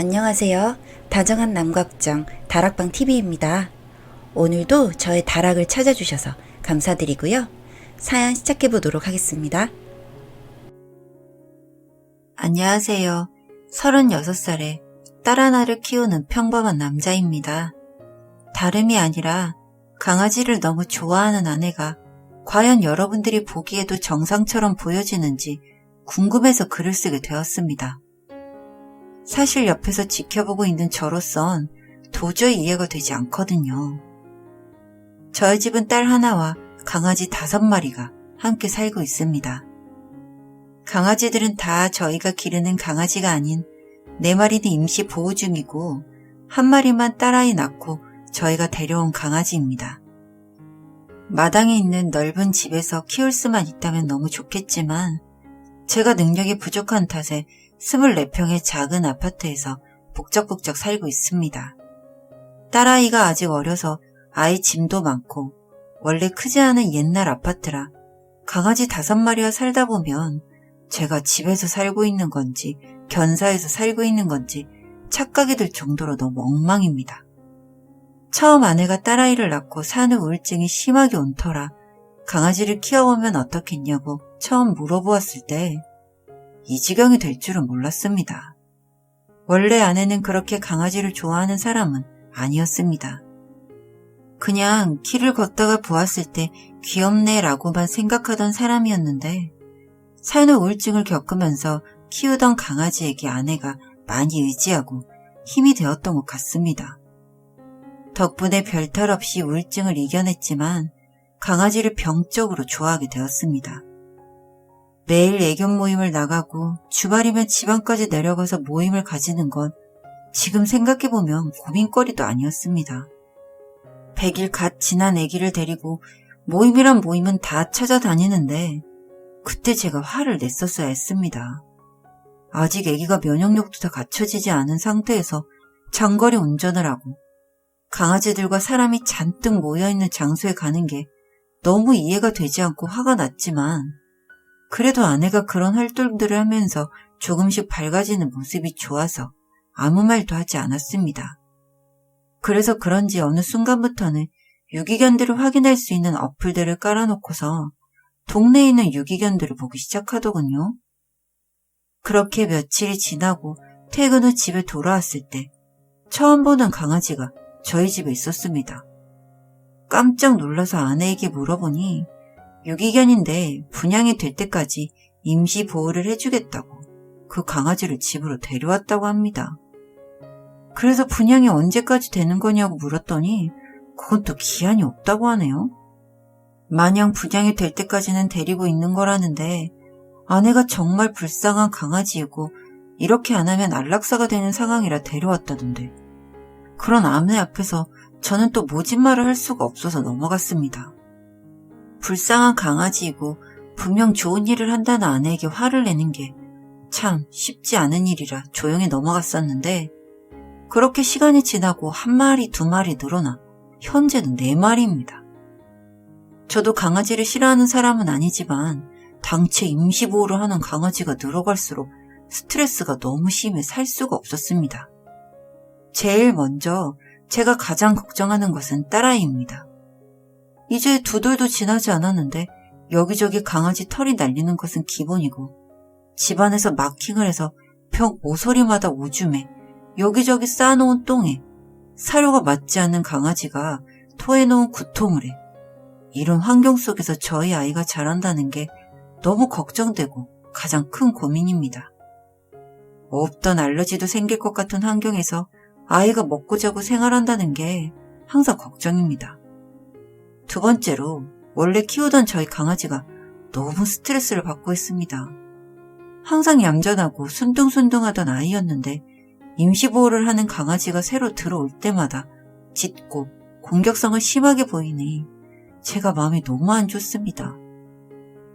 안녕하세요. 다정한 남각정 다락방 TV입니다. 오늘도 저의 다락을 찾아주셔서 감사드리고요. 사연 시작해 보도록 하겠습니다. 안녕하세요. 36살에 딸 하나를 키우는 평범한 남자입니다. 다름이 아니라 강아지를 너무 좋아하는 아내가 과연 여러분들이 보기에도 정상처럼 보여지는지 궁금해서 글을 쓰게 되었습니다. 사실 옆에서 지켜보고 있는 저로선 도저히 이해가 되지 않거든요. 저희 집은 딸 하나와 강아지 다섯 마리가 함께 살고 있습니다. 강아지들은 다 저희가 기르는 강아지가 아닌 네 마리는 임시 보호 중이고 한 마리만 딸아이 낳고 저희가 데려온 강아지입니다. 마당에 있는 넓은 집에서 키울 수만 있다면 너무 좋겠지만 제가 능력이 부족한 탓에 24평의 작은 아파트에서 북적북적 살고 있습니다. 딸아이가 아직 어려서 아이 짐도 많고 원래 크지 않은 옛날 아파트라 강아지 다섯 마리와 살다 보면 제가 집에서 살고 있는 건지 견사에서 살고 있는 건지 착각이 들 정도로 너무 엉망입니다. 처음 아내가 딸아이를 낳고 산후 우울증이 심하게 온 터라 강아지를 키워보면 어떻겠냐고 처음 물어보았을 때 이 지경이 될 줄은 몰랐습니다. 원래 아내는 그렇게 강아지를 좋아하는 사람은 아니었습니다. 그냥 길을 걷다가 보았을 때 귀엽네 라고만 생각하던 사람이었는데 산후 우울증을 겪으면서 키우던 강아지에게 아내가 많이 의지하고 힘이 되었던 것 같습니다. 덕분에 별탈 없이 우울증을 이겨냈지만 강아지를 병적으로 좋아하게 되었습니다. 매일 애견 모임을 나가고 주말이면 지방까지 내려가서 모임을 가지는 건 지금 생각해보면 고민거리도 아니었습니다. 100일 갓 지난 아기를 데리고 모임이란 모임은 다 찾아다니는데 그때 제가 화를 냈었어야 했습니다. 아직 아기가 면역력도 다 갖춰지지 않은 상태에서 장거리 운전을 하고 강아지들과 사람이 잔뜩 모여있는 장소에 가는 게 너무 이해가 되지 않고 화가 났지만 그래도 아내가 그런 활동들을 하면서 조금씩 밝아지는 모습이 좋아서 아무 말도 하지 않았습니다. 그래서 그런지 어느 순간부터는 유기견들을 확인할 수 있는 어플들을 깔아놓고서 동네에 있는 유기견들을 보기 시작하더군요. 그렇게 며칠이 지나고 퇴근 후 집에 돌아왔을 때 처음 보는 강아지가 저희 집에 있었습니다. 깜짝 놀라서 아내에게 물어보니 유기견인데 분양이 될 때까지 임시 보호를 해주겠다고 그 강아지를 집으로 데려왔다고 합니다. 그래서 분양이 언제까지 되는 거냐고 물었더니 또 기한이 없다고 하네요. 마냥 분양이 될 때까지는 데리고 있는 거라는데 아내가 정말 불쌍한 강아지이고 이렇게 안 하면 안락사가 되는 상황이라 데려왔다던데. 그런 아내 앞에서 저는 또 모진 말을 할 수가 없어서 넘어갔습니다. 불쌍한 강아지이고 분명 좋은 일을 한다는 아내에게 화를 내는 게 참 쉽지 않은 일이라 조용히 넘어갔었는데 그렇게 시간이 지나고 한 마리 두 마리 늘어나 현재는 네 마리입니다. 저도 강아지를 싫어하는 사람은 아니지만 당최 임시보호를 하는 강아지가 늘어갈수록 스트레스가 너무 심해 살 수가 없었습니다. 제일 먼저 제가 가장 걱정하는 것은 딸아이입니다. 이제 두 돌도 지나지 않았는데 여기저기 강아지 털이 날리는 것은 기본이고 집안에서 마킹을 해서 벽 모서리마다 오줌에 여기저기 쌓아놓은 똥에 사료가 맞지 않는 강아지가 토해놓은 구토물에 이런 환경 속에서 저희 아이가 자란다는 게 너무 걱정되고 가장 큰 고민입니다. 없던 알러지도 생길 것 같은 환경에서 아이가 먹고 자고 생활한다는 게 항상 걱정입니다. 두 번째로 원래 키우던 저희 강아지가 너무 스트레스를 받고 있습니다. 항상 얌전하고 순둥순둥하던 아이였는데 임시보호를 하는 강아지가 새로 들어올 때마다 짖고 공격성을 심하게 보이니 제가 마음이 너무 안 좋습니다.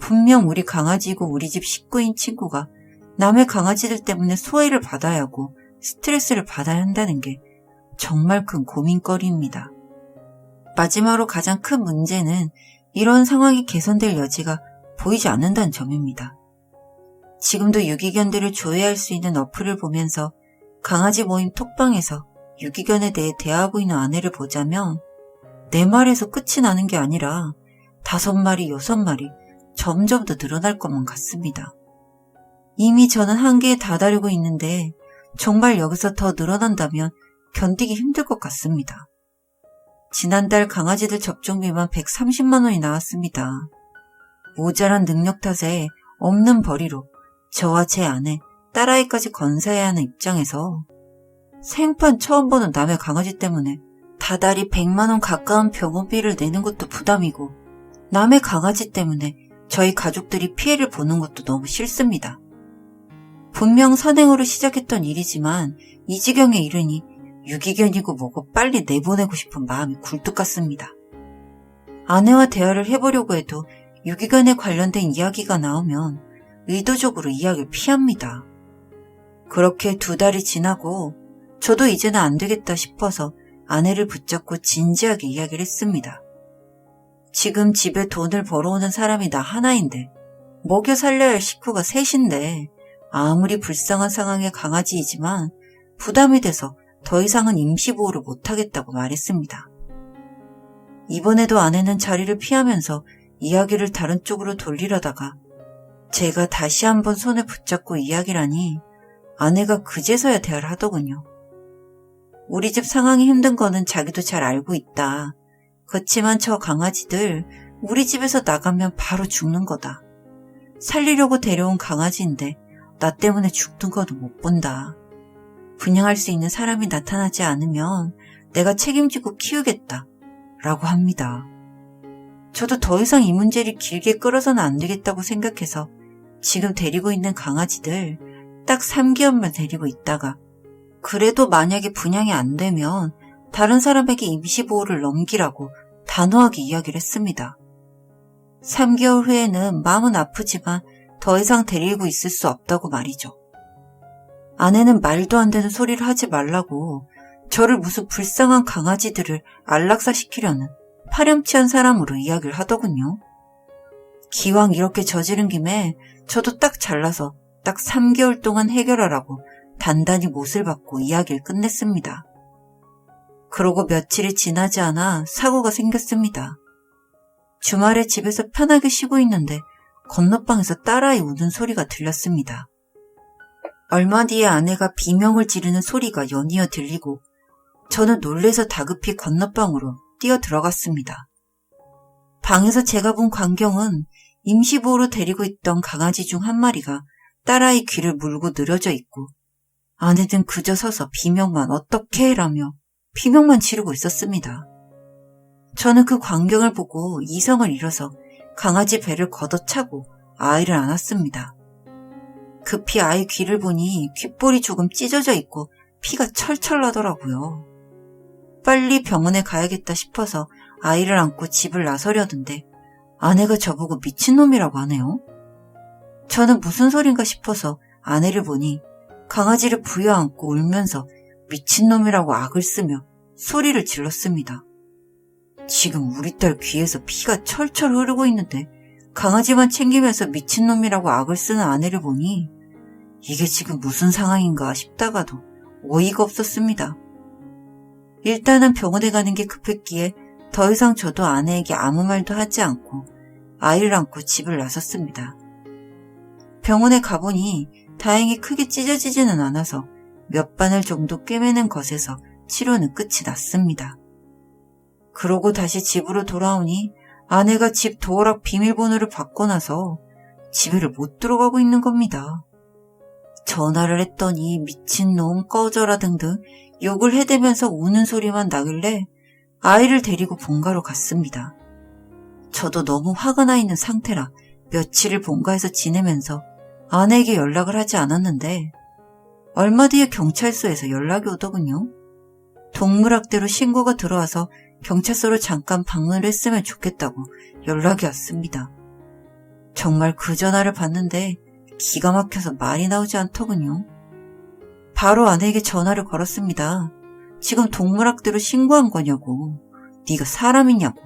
분명 우리 강아지고 우리 집 식구인 친구가 남의 강아지들 때문에 소외를 받아야 하고 스트레스를 받아야 한다는 게 정말 큰 고민거리입니다. 마지막으로 가장 큰 문제는 이런 상황이 개선될 여지가 보이지 않는다는 점입니다. 지금도 유기견들을 조회할 수 있는 어플을 보면서 강아지 모임 톡방에서 유기견에 대해 대하고 있는 아내를 보자면 내 말에서 끝이 나는 게 아니라 다섯 마리, 여섯 마리 점점 더 늘어날 것만 같습니다. 이미 저는 한계에 다다르고 있는데 정말 여기서 더 늘어난다면 견디기 힘들 것 같습니다. 지난달 강아지들 접종비만 130만 원이 나왔습니다. 모자란 능력 탓에 없는 벌이로 저와 제 아내, 딸아이까지 건사해야 하는 입장에서 생판 처음 보는 남의 강아지 때문에 다달이 100만 원 가까운 병원비를 내는 것도 부담이고 남의 강아지 때문에 저희 가족들이 피해를 보는 것도 너무 싫습니다. 분명 선행으로 시작했던 일이지만 이 지경에 이르니 유기견이고 뭐고 빨리 내보내고 싶은 마음이 굴뚝 같습니다. 아내와 대화를 해보려고 해도 유기견에 관련된 이야기가 나오면 의도적으로 이야기를 피합니다. 그렇게 두 달이 지나고 저도 이제는 안 되겠다 싶어서 아내를 붙잡고 진지하게 이야기를 했습니다. 지금 집에 돈을 벌어오는 사람이 나 하나인데 먹여 살려야 할 식구가 셋인데 아무리 불쌍한 상황의 강아지이지만 부담이 돼서 더 이상은 임시보호를 못하겠다고 말했습니다. 이번에도 아내는 자리를 피하면서 이야기를 다른 쪽으로 돌리려다가 제가 다시 한번 손을 붙잡고 이야기를 하니 아내가 그제서야 대화를 하더군요. 우리 집 상황이 힘든 거는 자기도 잘 알고 있다. 그렇지만 저 강아지들 우리 집에서 나가면 바로 죽는 거다. 살리려고 데려온 강아지인데 나 때문에 죽는 거도 못 본다. 분양할 수 있는 사람이 나타나지 않으면 내가 책임지고 키우겠다. 라고 합니다. 저도 더 이상 이 문제를 길게 끌어서는 안 되겠다고 생각해서 지금 데리고 있는 강아지들 딱 3개월만 데리고 있다가 그래도 만약에 분양이 안 되면 다른 사람에게 임시보호를 넘기라고 단호하게 이야기를 했습니다. 3개월 후에는 마음은 아프지만 더 이상 데리고 있을 수 없다고 말이죠. 아내는 말도 안 되는 소리를 하지 말라고 저를 무슨 불쌍한 강아지들을 안락사시키려는 파렴치한 사람으로 이야기를 하더군요. 기왕 이렇게 저지른 김에 저도 딱 잘라서 딱 3개월 동안 해결하라고 단단히 못을 받고 이야기를 끝냈습니다. 그러고 며칠이 지나지 않아 사고가 생겼습니다. 주말에 집에서 편하게 쉬고 있는데 건너방에서 딸아이 우는 소리가 들렸습니다. 얼마 뒤에 아내가 비명을 지르는 소리가 연이어 들리고 저는 놀래서 다급히 건너방으로 뛰어 들어갔습니다. 방에서 제가 본 광경은 임시보호로 데리고 있던 강아지 중 한 마리가 딸아이 귀를 물고 늘어져 있고 아내는 그저 서서 비명만 어떻게 해라며 비명만 지르고 있었습니다. 저는 그 광경을 보고 이성을 잃어서 강아지 배를 걷어차고 아이를 안았습니다. 급히 아이 귀를 보니 귓볼이 조금 찢어져 있고 피가 철철 나더라고요. 빨리 병원에 가야겠다 싶어서 아이를 안고 집을 나서려는데 아내가 저보고 미친놈이라고 하네요. 저는 무슨 소린가 싶어서 아내를 보니 강아지를 부여안고 울면서 미친놈이라고 악을 쓰며 소리를 질렀습니다. 지금 우리 딸 귀에서 피가 철철 흐르고 있는데 강아지만 챙기면서 미친놈이라고 악을 쓰는 아내를 보니 이게 지금 무슨 상황인가 싶다가도 어이가 없었습니다. 일단은 병원에 가는 게 급했기에 더 이상 저도 아내에게 아무 말도 하지 않고 아이를 안고 집을 나섰습니다. 병원에 가보니 다행히 크게 찢어지지는 않아서 몇 바늘 정도 꿰매는 것에서 치료는 끝이 났습니다. 그러고 다시 집으로 돌아오니 아내가 집 도어락 비밀번호를 바꿔놔서 집에를 못 들어가고 있는 겁니다. 전화를 했더니 미친놈 꺼져라 등등 욕을 해대면서 우는 소리만 나길래 아이를 데리고 본가로 갔습니다. 저도 너무 화가 나 있는 상태라 며칠을 본가에서 지내면서 아내에게 연락을 하지 않았는데 얼마 뒤에 경찰서에서 연락이 오더군요. 동물학대로 신고가 들어와서 경찰서로 잠깐 방문을 했으면 좋겠다고 연락이 왔습니다. 정말 그 전화를 받는데 기가 막혀서 말이 나오지 않더군요. 바로 아내에게 전화를 걸었습니다. 지금 동물학대로 신고한 거냐고. 네가 사람이냐고.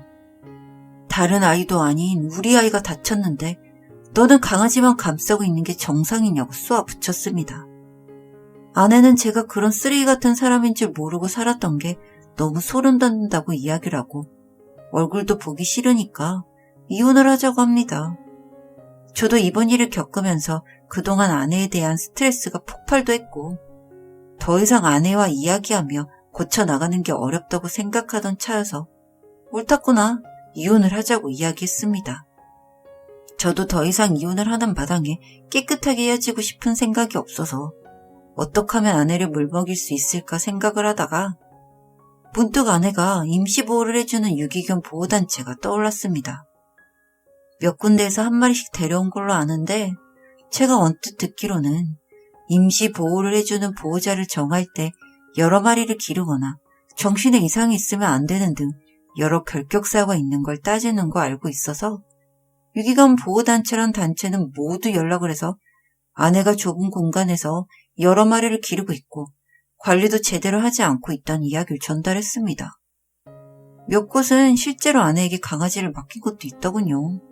다른 아이도 아닌 우리 아이가 다쳤는데 너는 강아지만 감싸고 있는 게 정상이냐고 쏘아 붙였습니다. 아내는 제가 그런 쓰레기 같은 사람인 줄 모르고 살았던 게 너무 소름 돋는다고 이야기를 하고 얼굴도 보기 싫으니까 이혼을 하자고 합니다. 저도 이번 일을 겪으면서 그동안 아내에 대한 스트레스가 폭발도 했고 더 이상 아내와 이야기하며 고쳐나가는 게 어렵다고 생각하던 차여서 옳았구나 이혼을 하자고 이야기했습니다. 저도 더 이상 이혼을 하는 마당에 깨끗하게 헤어지고 싶은 생각이 없어서 어떻게 하면 아내를 물먹일 수 있을까 생각을 하다가 문득 아내가 임시보호를 해주는 유기견 보호단체가 떠올랐습니다. 몇 군데에서 한 마리씩 데려온 걸로 아는데 제가 언뜻 듣기로는 임시 보호를 해주는 보호자를 정할 때 여러 마리를 기르거나 정신에 이상이 있으면 안 되는 등 여러 결격사가 있는 걸 따지는 거 알고 있어서 유기견 보호단체란 단체는 모두 연락을 해서 아내가 좁은 공간에서 여러 마리를 기르고 있고 관리도 제대로 하지 않고 있다는 이야기를 전달했습니다. 몇 곳은 실제로 아내에게 강아지를 맡긴 곳도 있더군요.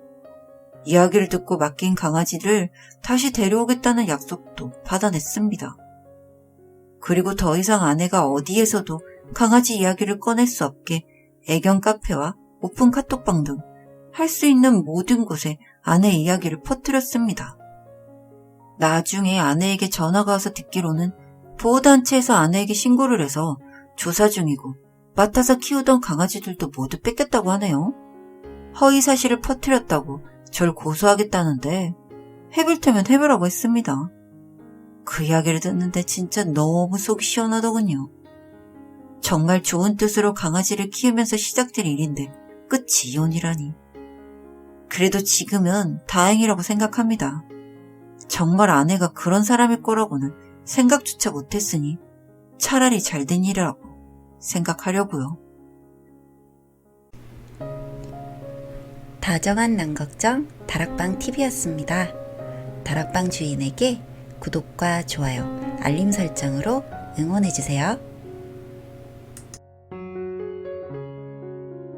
이야기를 듣고 맡긴 강아지를 다시 데려오겠다는 약속도 받아냈습니다. 그리고 더 이상 아내가 어디에서도 강아지 이야기를 꺼낼 수 없게 애견 카페와 오픈 카톡방 등 할 수 있는 모든 곳에 아내 이야기를 퍼뜨렸습니다. 나중에 아내에게 전화가 와서 듣기로는 보호단체에서 아내에게 신고를 해서 조사 중이고 맡아서 키우던 강아지들도 모두 뺏겼다고 하네요. 허위 사실을 퍼뜨렸다고 절 고소하겠다는데 해볼 테면 해보라고 했습니다. 그 이야기를 듣는데 진짜 너무 속이 시원하더군요. 정말 좋은 뜻으로 강아지를 키우면서 시작된 일인데 끝이 이혼이라니. 그래도 지금은 다행이라고 생각합니다. 정말 아내가 그런 사람일 거라고는 생각조차 못했으니 차라리 잘 된 일이라고 생각하려고요. 다정한 난걱정 다락방 TV였습니다. 다락방 주인에게 구독과 좋아요, 알림 설정으로 응원해주세요.